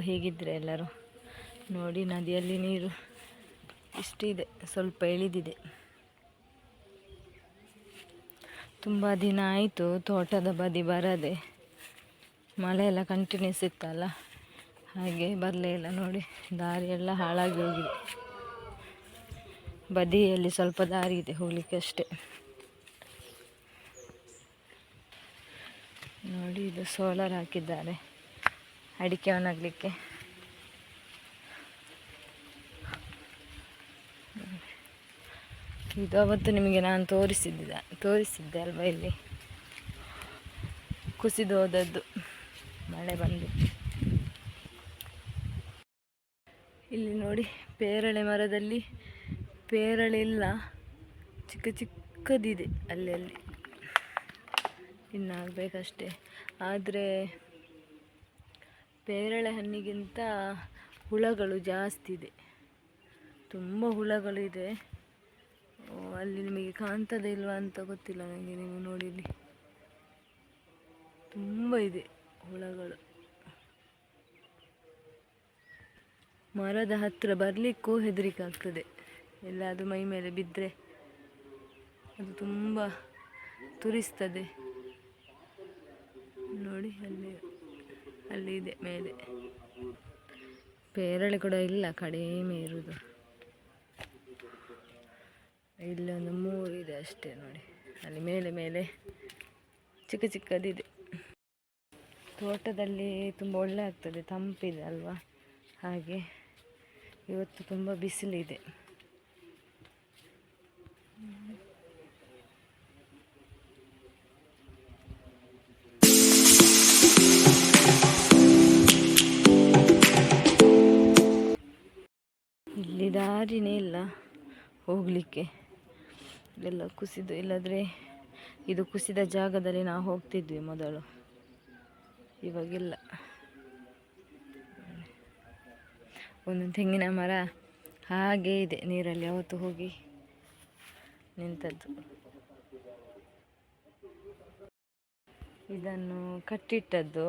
ಹೇಗಿದ್ರೆ ಎಲ್ಲರೂ? ನೋಡಿ, ನದಿಯಲ್ಲಿ ನೀರು ಇಷ್ಟಿದೆ. ಸ್ವಲ್ಪ ಇಳಿದಿದೆ. ತುಂಬ ದಿನ ಆಯಿತು, ತೋಟದ ಬದಿ ಬರದೆ. ಮಳೆ ಎಲ್ಲ ಕಂಟಿನ್ಯೂಸ್ ಇತ್ತಲ್ಲ? ಹಾಗೆ ಬರಲೇ ಇಲ್ಲ ನೋಡಿ, ದಾರಿ ಎಲ್ಲ ಹಾಳಾಗಿ ಹೋಗಿದೆ. ಬದಿಯಲ್ಲಿ ಸ್ವಲ್ಪ ದಾರಿ ಇದೆ ಹೋಗ್ಲಿಕ್ಕೆ ಅಷ್ಟೇ. ನೋಡಿ, ಇದು ಸೋಲಾರ್ ಹಾಕಿದ್ದಾರೆ. ಅಡಿಕೆ ಒಣಗಲಿಕ್ಕೆ. ಇದು ಅವತ್ತು ನಿಮಗೆ ನಾನು ತೋರಿಸಿದ್ದ, ತೋರಿಸಿದ್ದೆ ಅಲ್ವಾ ಇಲ್ಲಿ? ಕುಸಿದು ಹೋದದ್ದು. ಮಳೆ ಬಂದು ಇಲ್ಲಿ ನೋಡಿ, ಪೇರಳೆ ಮರದಲ್ಲಿ ಪೇರಳೆ ಇಲ್ಲ, ಚಿಕ್ಕ ಚಿಕ್ಕದಿದೆ ಅಲ್ಲಲ್ಲಿ. ಇನ್ನಾಗಬೇಕಷ್ಟೇ. ಆದರೆ ಪೇರಳೆ ಹಣ್ಣಿಗಿಂತ ಹುಳಗಳು ಜಾಸ್ತಿ ಇದೆ. ತುಂಬ ಹುಳಗಳು ಇದೆ. ಓ, ಅಲ್ಲಿ ನಿಮಗೆ ಕಾಣ್ತದೆ ಇಲ್ವಾ ಅಂತ ಗೊತ್ತಿಲ್ಲ ನನಗೆ ನೀವು ನೋಡಿ ಇಲ್ಲಿ ತುಂಬ ಇದೆ ಹುಳಗಳು. ಮರದ ಹತ್ತಿರ ಬರಲಿಕ್ಕೂ ಹೆದರಿಕೆ ಆಗ್ತದೆ ಅದು ಮೈ ಮೇಲೆ ಬಿದ್ದರೆ ಅದು ತುಂಬ ತುರಿಸ್ತದೆ. ನೋಡಿ ಅಲ್ಲಿ ಅಲ್ಲಿ ಇದೆ, ಮೇಲೆ. ಪೇರಳೆ ಕೂಡ ಇಲ್ಲ, ಕಡಿಮೆ ಇರುವುದು ಇಲ್ಲೊಂದು ಮೂರು ಇದೆ ಅಷ್ಟೇ ನೋಡಿ. ಅಲ್ಲಿ ಮೇಲೆ ಮೇಲೆ ಚಿಕ್ಕ ಚಿಕ್ಕದಿದೆ. ತೋಟದಲ್ಲಿ ತುಂಬ ಒಳ್ಳೆ ಆಗ್ತದೆ, ತಂಪಿದೆ ಅಲ್ವಾ? ಹಾಗೆ ಇವತ್ತು ತುಂಬ ಬಿಸಿಲಿದೆ. ದಾರಿನೇ ಇಲ್ಲ ಹೋಗಲಿಕ್ಕೆ. ಎಲ್ಲ ಕುಸಿದು, ಇಲ್ಲದ್ರೆ ಇದು ಕುಸಿದ ಜಾಗದಲ್ಲಿ ನಾವು ಹೋಗ್ತಿದ್ವಿ ಮೊದಲು. ಇವಾಗಿಲ್ಲ ಒಂದು ತೆಂಗಿನ ಮರ ಹಾಗೇ ಇದೆ ನೀರಲ್ಲಿ ಯಾವತ್ತು ಹೋಗಿ ನಿಂತದ್ದು. ಇದನ್ನು ಕಟ್ಟಿಟ್ಟದ್ದು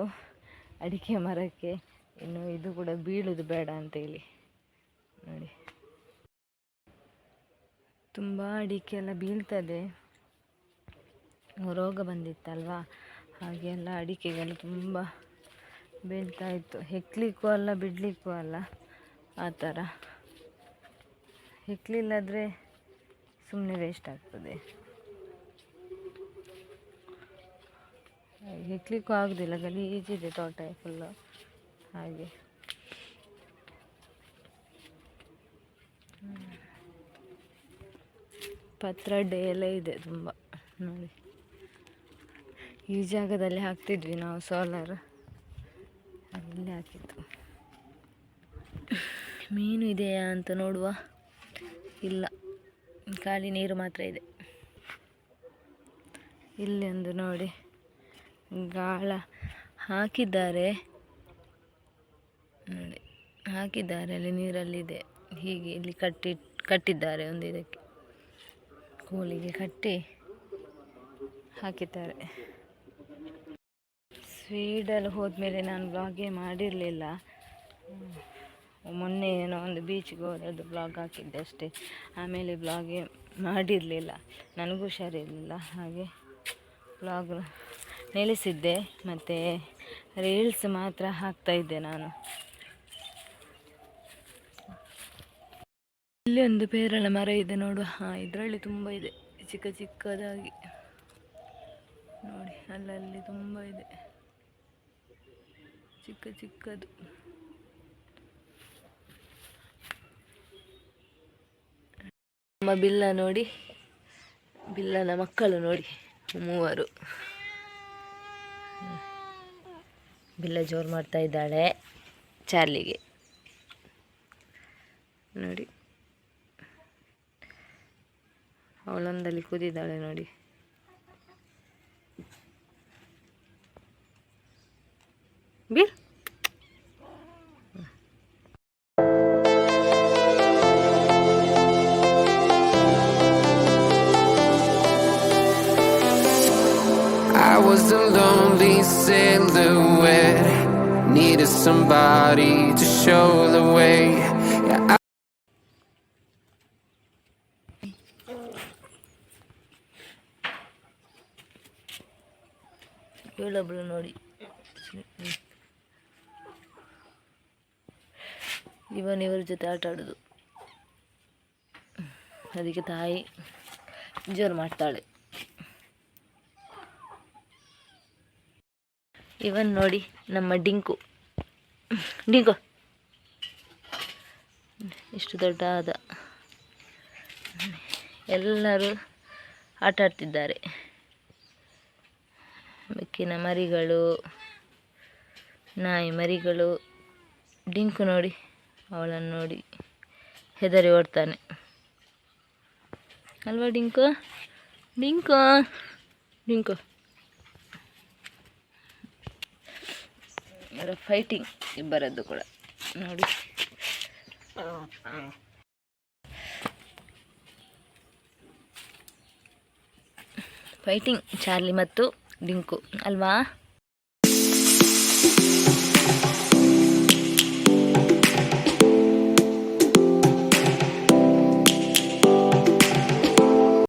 ಅಡಿಕೆ ಮರಕ್ಕೆ. ಇನ್ನು ಇದು ಕೂಡ ಬೀಳೋದು ಬೇಡ ಅಂತೇಳಿ. ನೋಡಿ. ತುಂಬ ಅಡಿಕೆ ಎಲ್ಲ ಬೀಳ್ತದೆ. ರೋಗ ಬಂದಿತ್ತಲ್ವಾ? ಹಾಗೆ ಎಲ್ಲ ಅಡಿಕೆಗೆಲ್ಲ ತುಂಬ ಬೀಳ್ತಾ ಇತ್ತು. ಹೆಕ್ಲಿಕ್ಕೂ ಅಲ್ಲ, ಬಿಡಲಿಕ್ಕೂ ಅಲ್ಲ. ಆ ಥರ. ಹೆಕ್ಲಿಲ್ಲಾದರೆ ಸುಮ್ಮನೆ ವೇಸ್ಟ್ ಆಗ್ತದೆ. ಹಾಗೆ ಹೆಕ್ಲಿಕ್ಕೂ ಆಗೋದಿಲ್ಲ ಗಲೀಜಿದೆ ತೋಟ ಫುಲ್ಲು ಹಾಗೆ. ಪತ್ರೊಡೆ ಎಲ್ಲ ಇದೆ ತುಂಬ. ನೋಡಿ. ಈ ಜಾಗದಲ್ಲಿ ಹಾಕ್ತಿದ್ವಿ ನಾವು ಸೋಲಾರ್. ಅಲ್ಲಿ ಹಾಕಿದ್ದು. ಮೀನು ಇದೆಯಾ ಅಂತ ನೋಡುವ. ಇಲ್ಲ. ಖಾಲಿ ನೀರು ಮಾತ್ರ ಇದೆ. ಇಲ್ಲಿ ಒಂದು ನೋಡಿ. ಗಾಳ ಹಾಕಿದ್ದಾರೆ. ನೋಡಿ. ಹಾಕಿದ್ದಾರೆ. ಅಲ್ಲಿ ನೀರಲ್ಲಿದೆ ಹೀಗೆ ಇಲ್ಲಿ ಕಟ್ಟಿ ಕಟ್ಟಿದ್ದಾರೆ ಒಂದು ಇದಕ್ಕೆ. ಕೋಲಿಗೆ ಕಟ್ಟಿ ಹಾಕಿದ್ದಾರೆ. ಸ್ವೀಡಲ್ಲಿ ಹೋದ್ಮೇಲೆ ನಾನು ಬ್ಲಾಗೇ ಮಾಡಿರಲಿಲ್ಲ. ಮೊನ್ನೆ ಏನೋ ಒಂದು ಬೀಚ್ಗೆ ಹೋದದ್ದು ಬ್ಲಾಗ್ ಹಾಕಿದ್ದೆ ಅಷ್ಟೇ. ಆಮೇಲೆ ಬ್ಲಾಗೇ ಮಾಡಿರಲಿಲ್ಲ. ನನಗೂ ಹುಷಾರಿರಲಿಲ್ಲ. ಹಾಗೆ ಬ್ಲಾಗ್ ನಿಲ್ಲಿಸಿದ್ದೆ ಮತ್ತು ರೀಲ್ಸ್ ಮಾತ್ರ ಹಾಕ್ತಾಯಿದ್ದೆ ನಾನು. ಇಲ್ಲಿ ಒಂದು ಪೇರಳ ಮರ ಇದೆ ನೋಡು. ಹಾಂ, ಇದರಲ್ಲಿ ತುಂಬ ಇದೆ. ಚಿಕ್ಕ ಚಿಕ್ಕದಾಗಿ. ನೋಡಿ, ಅಲ್ಲಲ್ಲಿ ತುಂಬ ಇದೆ. ಚಿಕ್ಕ ಚಿಕ್ಕದು. ನಮ್ಮ ಬಿಲ್ಲ ನೋಡಿ. ಬಿಲ್ಲನ ಮಕ್ಕಳು ನೋಡಿ, ಮೂವರು. ಬಿಲ್ಲ ಜೋರು ಮಾಡ್ತಾ ಇದ್ದಾಳೆ ಚಾರ್ಲಿಗೆ. ನೋಡಿ. ಅವಳೊಂದಲ್ಲಿ ಕೂದಿದ್ದಾಳೆ ನೋಡಿ beer I was the lonely silhouette needed somebody to show the way. Yeah, I- ಇವಳೊಬ್ಳು ನೋಡಿ. ಇವನ್ ಇವರ ಜೊತೆ ಆಟ ಆಡೋದು. ಅದಕ್ಕೆ ತಾಯಿ ಜೋರು ಮಾಡ್ತಾಳೆ. ಇವನ್ ನೋಡಿ ನಮ್ಮ ಡಿಂಕು. ಡಿಂಕು. ಇಷ್ಟು ದೊಡ್ಡ ಎಲ್ಲರೂ ಆಟ ಆಡ್ತಿದ್ದಾರೆ. ಬೆಕ್ಕಿನ ಮರಿಗಳು, ನಾಯಿ ಮರಿಗಳು, ಡಿಂಕು ನೋಡಿ, ಅವಳನ್ನು ನೋಡಿ ಹೆದರಿ ಓಡ್ತಾನೆ. ಅಲ್ವಾ ಡಿಂಕು? ಡಿಂಕು? ಡಿಂಕು. ಫೈಟಿಂಗ್ ಇಬ್ಬರದ್ದು ಕೂಡ. ನೋಡಿ. ಫೈಟಿಂಗ್ ಚಾರ್ಲಿ ಮತ್ತು ಡಿಂಕು ಅಲ್ವಾ?